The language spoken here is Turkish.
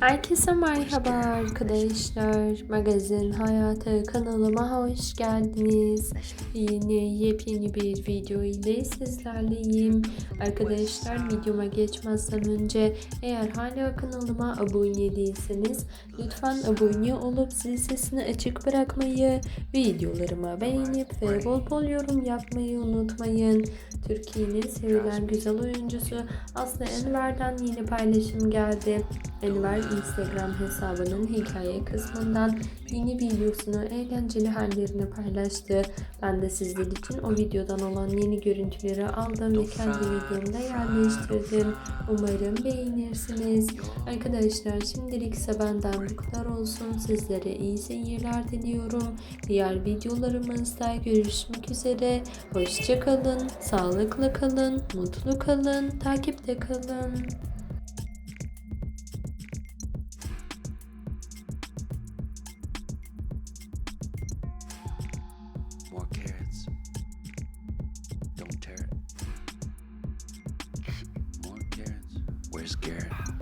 Herkese merhaba arkadaşlar. Magazin Hayatı kanalıma hoş geldiniz. Yine yepyeni bir video ile sizlerleyim. Arkadaşlar videoma geçmezden önce eğer hala kanalıma abone değilseniz lütfen abone olup zil sesini açık bırakmayı, videolarıma beğenip ve bol bol yorum yapmayı unutmayın. Türkiye'nin sevilen güzel oyuncusu Aslı Enver'den yeni paylaşım geldi. Enver Instagram hesabının hikaye kısmından yeni videosunu eğlenceli hallerini paylaştı. Ben de sizler için o videodan olan yeni görüntüleri aldım ve kendi videomda yerleştirdim. Umarım beğenirsiniz. Arkadaşlar şimdilik ise benden bu kadar olsun. Sizlere iyi seyirler diliyorum. Diğer videolarımızda görüşmek üzere. Hoşçakalın, sağlıklı kalın, mutlu kalın, takipte kalın. Where's Garrett?